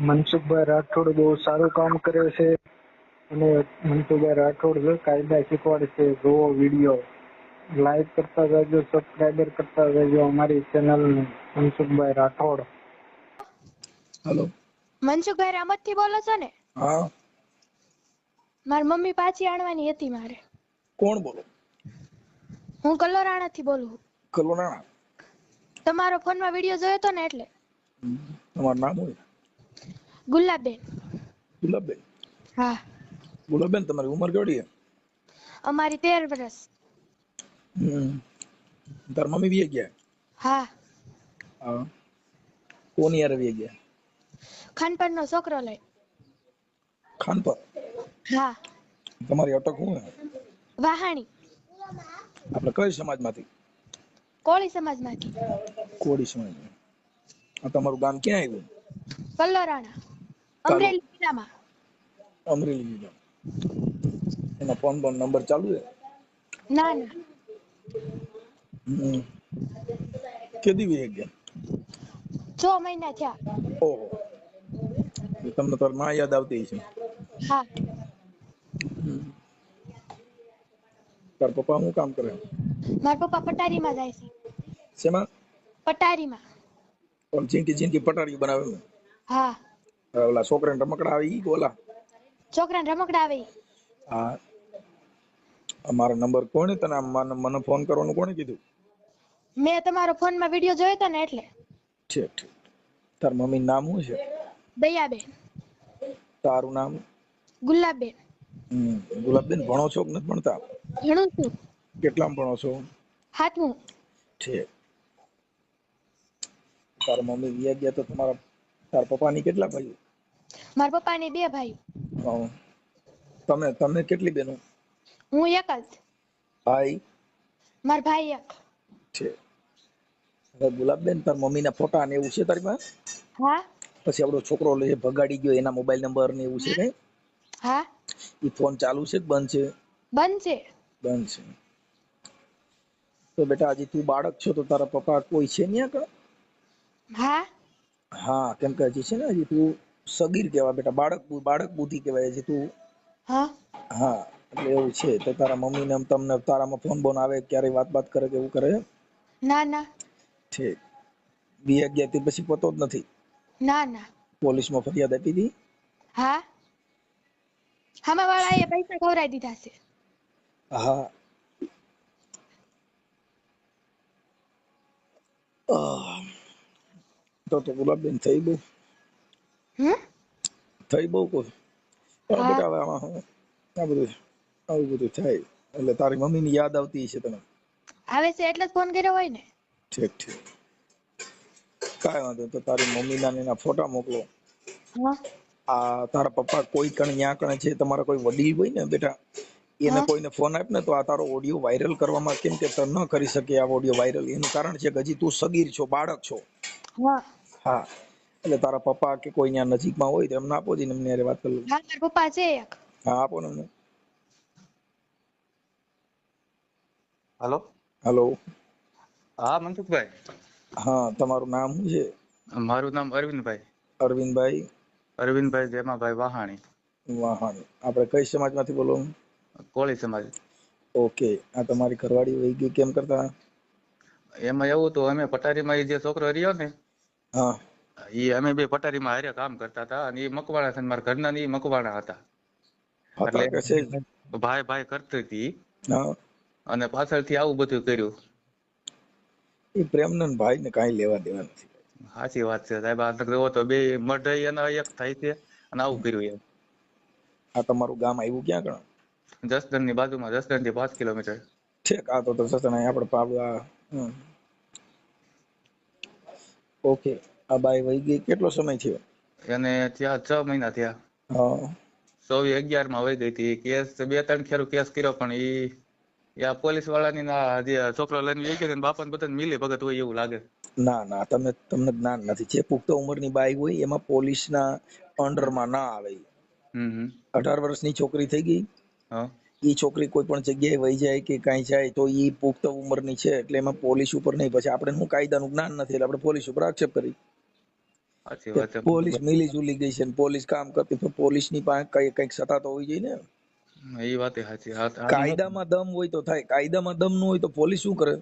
મનસુખભાઈ રાઠોડ બહુ સારું કામ કરે છે અને મનસુખભાઈ રાઠોડ કાયદા શીખવાડે છે જોવો વીડિયો. લાઈક કરતા રહેજો સબસ્ક્રાઈબર કરતા રહેજો અમારી ચેનલ મનસુખભાઈ રાઠોડ. હેલો મનસુખભાઈ રામતથી બોલો છો ને? હા. મારી મમ્મી પાછી આણવાની હતી મારે. કોણ બોલો? હું કલોરાણા થી બોલું કલોરાણા. તમારો ફોનમાં વીડિયો જોયો તો ને એટલે? તમારું નામ હોય. ગુલાબબેન ગુલાબેન? હા. ગુલાબેન તમારી ઉંમર કેવડી છે? અમારી 13 વર્ષ હમ. તાર મમ્મી વી ગયા? હા. હા. કોની યાર વી ગયા? ખાનપર નો છોકરો લઈ. ખાનપર? હા. તમારી અટક હું? વાહાણી. આપણે કઈ સમાજમાંથી? કોળી સમાજમાંથી કોળી સમાજ આ તમારું ગામ ક્યાં આવ્યું? કલોરાણા અમરેલી જિલ્લામાં. અમરેલી એનો ફોન પર નંબર ચાલુ છે? ના ના. કેદી વી ગયા? છ મહિના થયા. ઓહો. તમને તો માં યાદ આવતી છે હા. તાર પપ્પા શું કામ કરે? મારા પપ્પા પટારીમાં જાય છે. શેમાં? પટારીમાં. ઓલ ચીંકી ચીંકી પટારી બનાવે હા. ઓલા છોકરાને રમકડા આવે ઈ ઓલા છોકરાને રમકડા આવે હા અમારો નંબર કોણે તને? મને ફોન કરવાનું કોણે કીધું? મેં તમારો ફોનમાં વિડિયો જોયો તો ને એટલે. ઠીક ઠીક. તાર મમ્મી નામ શું છે? દયાબેન. તારું નામ? ગુલાબબેન. ગુલાબબેન ભણો છો કે નથી ભણતા? ભણું છું. કેટલામાં ભણો છો? હાથમું ઠીક. તારા મમ્મી વ્યા ગયા તો તમારા તાર પપ્પાની કેટલા ભાઈઓ? મારા પપ્પાની બે ભાઈ તમે તમે કેટલી બેનો હું એક જ. ભાઈ? મારા ભાઈ એક. છે. હવે ગુલાબબેન તાર મમ્મીના ફોટા ને એવું છે તારી પાસે? હા. પછી આપણો છોકરો લે ભગાડી ગયો એના મોબાઈલ નંબર ને એવું છે કઈ હા. એ ફોન ચાલુ છે કે બંધ છે? બંધ છે. બંધ છે. તો બેટા હજી તું બાળક છો તો તારા પપ્પા કોઈ છે નહીં આગળ હા. હા કેમ કે હજી છે ને હજી તું સગીર કહેવાય બેટા બાળક બાળક બુદ્ધિ કહેવાય હજી તું. હા? હા એટલે એવું છે. તો તારા મમ્મી ને તમને તારામાં ફોન બોન આવે ક્યારે વાત વાત કરે કે એવું કરે? ના ના. ઠીક. બી અગિયારથી પછી પતો જ નથી. ના ના. પોલીસમાં ફરિયાદ આપી દી. હા? હમા વાળા એ પૈસા ખવડાવી દીધા છે. હા. આહ. તો તો ગુલાબબેન થઈ બહુ હમ થઈ બહુ કોઈ પણ હા. આમાં આ બધું આવું બધું થાય એટલે તારી મમ્મીની યાદ આવતી છે તને. આવે છે એટલે જ ફોન કર્યો હોય ને? ઠીક ઠીક. કાંઈ વાંધો તો તારી મમ્મીના ને એના ફોટા મોકલો. હા. આ તારા પપ્પા કોઈ કણ ન્યા કણે છે તમારા કોઈ વડીલ હોય ને બેટા એને. કોઈને ફોન આપ ને તો આ તારો ઓડિયો વાયરલ કરવામાં કેમ કે તને ન કરી શકે આ ઓડિયો વાયરલ એનું કારણ છે કે હજી તું સગીર છો બાળક છો. હા. એટલે તારા પપ્પા કે કોઈ ત્યાં નજીકમાં હોય તો એમને આપો જઈને એમને હારે વાત કરી લઉં. હા મારા પપ્પા છે એક. હા આપો ને એમને. હલો? હેલો. હા મનસુખભાઈ. હા તમારું નામ શું છે? મારું નામ અરવિંદભાઈ. અરવિંદભાઈ? અરવિંદભાઈ જેમાભાઈ વાહાણી. વાહાણી. આપણે કઈ સમાજમાંથી બોલો? કોળી સમાજ. ઓકે. આ તમારી ઘરવાળી વહી ગઈ કેમ કરતા? એમાં એવું તો અમે પટારીમાં ઈ જે છોકરો રહ્યો ને હા. એ અમે બે પટારીમાં હારે કામ કરતા હતા અને એ મકવાણા છે મારા ઘરના ને મકવાણા હતા. કે ભાઈ ભાઈ કરતી હતી. અને પાછળથી આવું બધું કર્યું. એ પ્રેમનંદ ભાઈ ને કઈ લેવા દેવા નથી. સાચી વાત છે સાહેબ. આ જોવો તો બે મઢઈ એના એક થાય છે અને આવું કર્યું એમ. આ તમારું ગામ આવ્યું ક્યાં ગણ? જસદણની બાજુમાં જસદણથી પાંચ કિલોમીટર. ઠીક આ તો જસદણ આપણે પાવડા. ઓકે. આ બાઈ વહી ગઈ. કેટલો સમય થયો? એને ત્યાં છ મહિના થયા. હા. ચોવીસ અગિયારમાં વહી ગઈ હતી. કેસ બે ત્રણ ખેરું કેસ કર્યો પણ ઈ આ પોલીસ વાળાની ના જે છોકરો લઈને વહી ગયો બાપા ને બધા મિલી ભગત હોય એવું લાગે. ના ના તમે તમને જ્ઞાન નથી. જે પુખ્ત ઉંમરની બાઈ હોય એમાં પોલીસના અંડરમાં ના આવે. હમ હમ. અઢાર વર્ષની છોકરી થઈ ગઈ. હા. ઈ છોકરી કોઈ પણ જગ્યાએ વહી જાય કે કાંઈ જાય તો એ પુખ્ત ઉંમરની છે એટલે એમાં પોલીસ ઉપર નહીં. પછી આપણે શું કાયદાનું જ્ઞાન નથી એટલે આપણે પોલીસ ઉપર આક્ષેપ કરી. પોલીસ મિલી જુલી ગઈ છે પોલીસ કામ કરતી પોલીસની પાસે કઈ કંઈક સત્તા તો હોવી જોઈએ ને. એ વાત સાચી. કાયદામાં દમ હોય તો થાય. કાયદામાં દમ ન હોય તો પોલીસ શું કરે?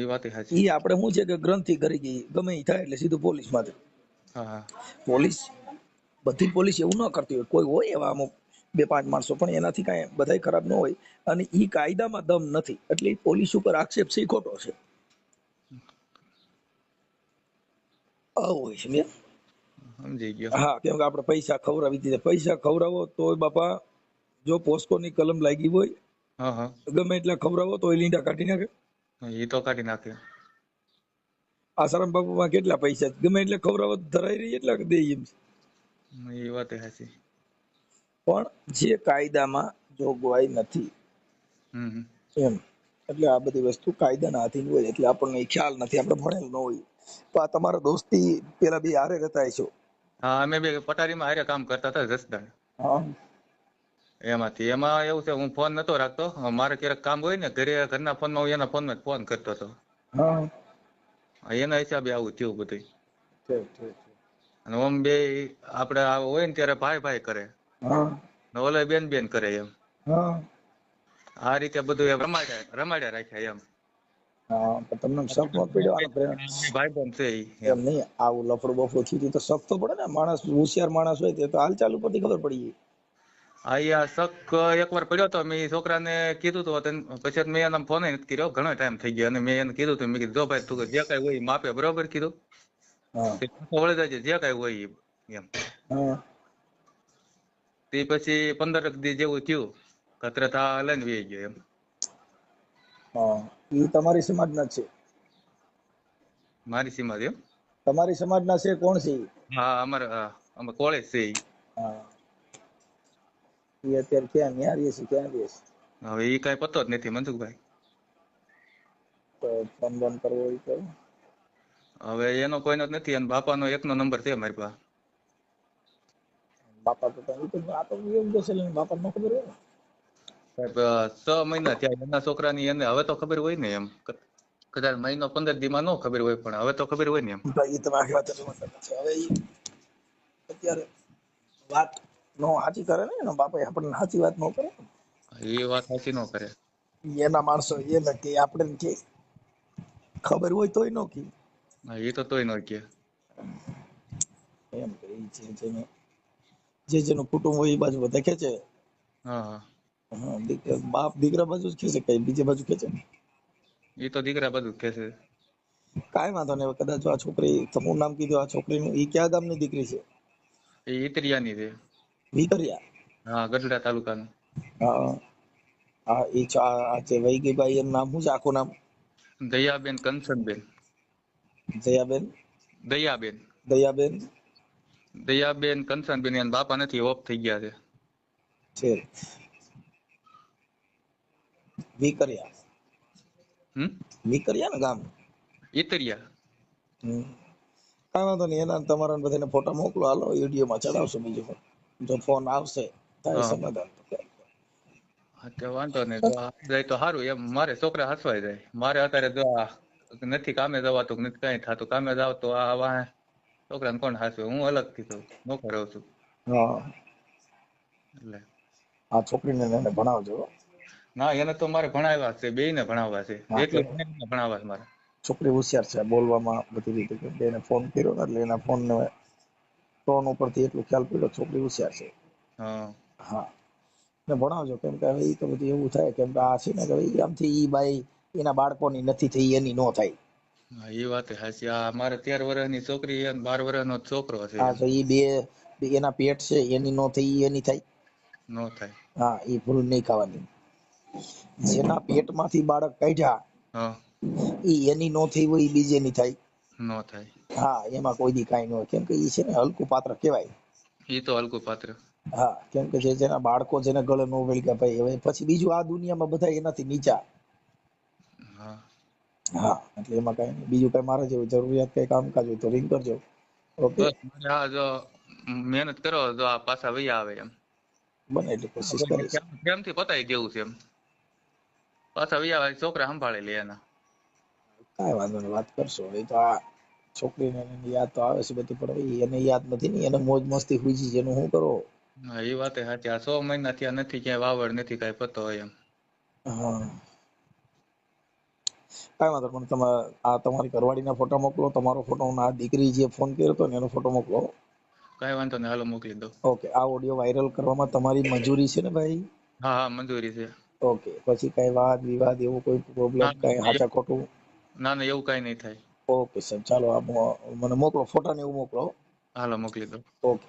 એ વાત સાચી. એ આપણે શું છે કે ગ્રંથિ કરી ગઈ. ગમે એ થાય એટલે સીધું પોલીસમાં પોલીસ બધી પોલીસ એવું ન કરતી હોય. કોઈ હોય એવા અમુક બે પાંચ માણસો પણ એનાથી કાંઈ બધાય ખરાબ ન હોય. અને એ કાયદામાં દમ નથી. એટલે પોલીસ ઉપર આક્ષેપ છે ખોટો છે. આવું હોય છે? સમજી ગયો. હા કેમ કે આપણે પૈસા ખવડાવી દીધા. પૈસા ખવડાવો તો બાપા જો પોસ્કોની કલમ લાગી હોય હા હા. ગમે એટલા ખવડાવો તો લીંડા કાઢી નાખે. એ તો કાઢી નાખે. આસારામ બાપુમાં કેટલા પૈસા? ગમે એટલે ખવડાવો ધરાઈ રહી એટલા દે એમ. એ વાત સાચી. પણ જે કાયદામાં જોગવાઈ નથી. એમ. એટલે આ બધી વસ્તુ કાયદાના આધીન હોય એટલે આપણને ખ્યાલ નથી આપણે ભણેલ ન હોય. તો આ તમારા દોસ્તી પેલા બી હારે રહેતા છો? હા અમે બે પટારીમાં હારે કામ કરતા હતા જસદણ. હા. એમાંથી. એમાં એવું છે હું ફોન નતો રાખતો. મારે ક્યારેક કામ હોય ને ઘરે ઘરના ફોનમાં હું એના ફોનમાં ફોન કરતો હતો. હા. એના હિસાબે આવું થયું બધું અને ઓમ બે આપણે હોય ને ત્યારે ભાઈ ભાઈ કરે. ઓલે બેન બેન કરે એમ. આ રીતે બધું એમ રમાડ્યા રમાડ્યા રાખ્યા એમ. તમને શક પડ્યો છે એમ નહીં આવું લફડું બફડું થયું તો શક તો પડે ને. માણસ હોશિયાર માણસ હોય તે તો હાલ ચાલુ પરથી ખબર પડી આ શક એકવાર પડ્યો તો મેં છોકરાને કીધું તો પછી મેં એના ફોન નથી કર્યો. ઘણો ટાઈમ થઈ ગયો અને મેં એને કીધું તું મેં કીધું જો ભાઈ તું જે કાંઈ હોય માપે બરોબર કીધું. વળી જાય જે કાંઈ હોય એમ. તે પછી પંદર દી જેવું થયું. કતરે થા લઈને વી ગયો એમ. હા એ તમારી સમાજના ના છે. મારી સીમા એમ? તમારી સમાજના છે કોણ છે હા અમારે અમે કોલેજ છે હા. એ અત્યારે ક્યાં ન્યા રહે છે ક્યાં રહે છે? હવે એ કઈ પતો જ નથી મનસુખભાઈ. તો ફોન બંધ કરવો હોય તો. હવે એનો કોઈનો જ નથી અને બાપાનો એકનો નંબર છે મારી પાસે. બાપા તો કઈ તો આ તો એટલે બાપા ને ખબર હોય. સાહેબ છ મહિના થયા એના છોકરાની એને હવે તો ખબર હોય ને એમ. કદાચ મહિનો પંદર દી માં ન ખબર હોય પણ હવે તો ખબર હોય ને એમ. ભાઈ એ તમે આખી વાત છે હવે અત્યારે વાત નો સાચી કરે ને એનો બાપા આપણને સાચી વાત નો કરે એ વાત સાચી નો કરે. એના માણસો એને કે આપણે કે ખબર હોય તોય નો કે. એ તો તોય ન કે. એમ કે જે જેને જે જેનું કુટુંબ હોય એ બાજુ બધા ખેંચે બાપ દીકરા બાજુ જ ખેંચે કઈ? બીજી બાજુ ખેંચે એ તો દીકરા બાજુ જ કહેશે કાઈ વાંધો નહીં કદાચ આ છોકરી તમારું નામ કીધું આ છોકરીનું એ કયા ગામની દીકરી છે? એ ઈતરિયાની છે. વિકરિયા હા ગઢડા તાલુકાનું. હા હા. એ ચા આ જે વહી ગઈ એનું નામ શું છે આખું નામ? દયાબેન કંચનબેન દયાબેન? દયાબેન. દયાબેન? દયાબેન કંચનબેન એના બાપા નથી ઓફ થઈ ગયા છે. છે વિકરિયા હમ? વિકરિયા ને ગામ? ઇતરિયા હમ. કાંઈ વાંધો નહીં એના તમારા બધાને ફોટા મોકલો. હાલો વિડીયોમાં ચડાવશો બીજો. જો ફોન આવશે થાય સમાધાન. તો વાંધો નહીં તો જાય તો સારું. એમ મારે છોકરા હસવાય જાય. મારે અત્યારે જો નથી કામે જવાતું નથી કઈ થતું. કામે જાવ તો આ વાહે છોકરાને કોણ હાચવે હું અલગથી છું નોકર રહું છું. હા. એટલે. આ છોકરીને ને એને ભણાવજો ના એને તો મારે ભણાવ્યા છે બે ને ભણાવવા છે. હા, એકલું ભણાવવા છે મારે. છોકરી હોશિયાર છે બોલવામાં બધી રીતે એને ફોન કર્યો ને એટલે એના ફોન ને ટોન ઉપરથી એટલો ખ્યાલ પડ્યો છોકરી હોશિયાર છે. હા. હા. ને ભણાવજો કેમ કે હવે એ તો બધું એવું થાય કેમ કે આ છે ને કે આમથી એ બાઈ એના બાળકોની નથી થઈ એની નો થાય. એ વાત સાચી આ મારે તેર વર્ષની છોકરી અને બાર વર્ષનો છોકરો છે. હા તો એ બે એના પેટ છે એની નો થઈ એની થાય. નો થાય. હા એ ભૂલ નહીં ખાવાની. જેના પેટમાંથી બાળક કાઢ્યા એ એની નો થઈ હોય બીજે બીજેની થાય. નો થાય. હા એમાં કોઈ દી કઈ ન હોય. કેમ કે એ છે ને હલકું પાત્ર કહેવાય. એ તો હલકું પાત્ર. હા કેમ કે જે જેના બાળકો જેને ગળે નો વળગ્યા ભાઈ હવે પછી બીજું આ દુનિયામાં બધા એનાથી નીચા. હા એટલે એમાં કઈ નહીં. બીજું કઈ મારે જેવું જરૂરિયાત કઈ કામકાજ હોય તો રિંગ કરજો. ઓકે હા જો મહેનત કરો તો આ પાછા વહી આવે એમ. બને એટલે કોશિશ કરીશ. પ્રેમ- પ્રેમથી પતાવી દેવું છે એમ? પાછા વહી આવે છોકરા સંભાળી લે એના. કાંઈ વાંધો નહીં વાત કરશો. એ તો આ છોકરીને એની યાદ તો આવે છે બધી પણ એને યાદ નથી ને એને મોજ મસ્તી હુઈ છે એનું શું કરો? હા એ વાત સાચી. આ સો મહિના થયા નથી ક્યાંય વાવડ નથી કાંઈ પતો હોય એમ. હા. કાંઈ વાંધો પણ તમે આ તમારી ઘરવાળીના ફોટા મોકલો તમારો ફોટો આ દીકરી જે ફોન કર્યો હતો ને એનો ફોટો મોકલો. કાંઈ વાંધો નહીં હાલો મોકલી દો ઓકે આ ઓડિયો વાયરલ કરવામાં તમારી મંજૂરી છે ને ભાઈ? હા હા મંજૂરી છે. ઓકે પછી કાંઈ વાદ વિવાદ એવું કોઈ પ્રોબ્લેમ કાંઈ હાચા ખોટું ના ના એવું કાંઈ નહીં થાય. ઓકે સાહેબ ચાલો આ મને મોકલો ફોટા ને એવું મોકલો. હાલો મોકલી દો ઓકે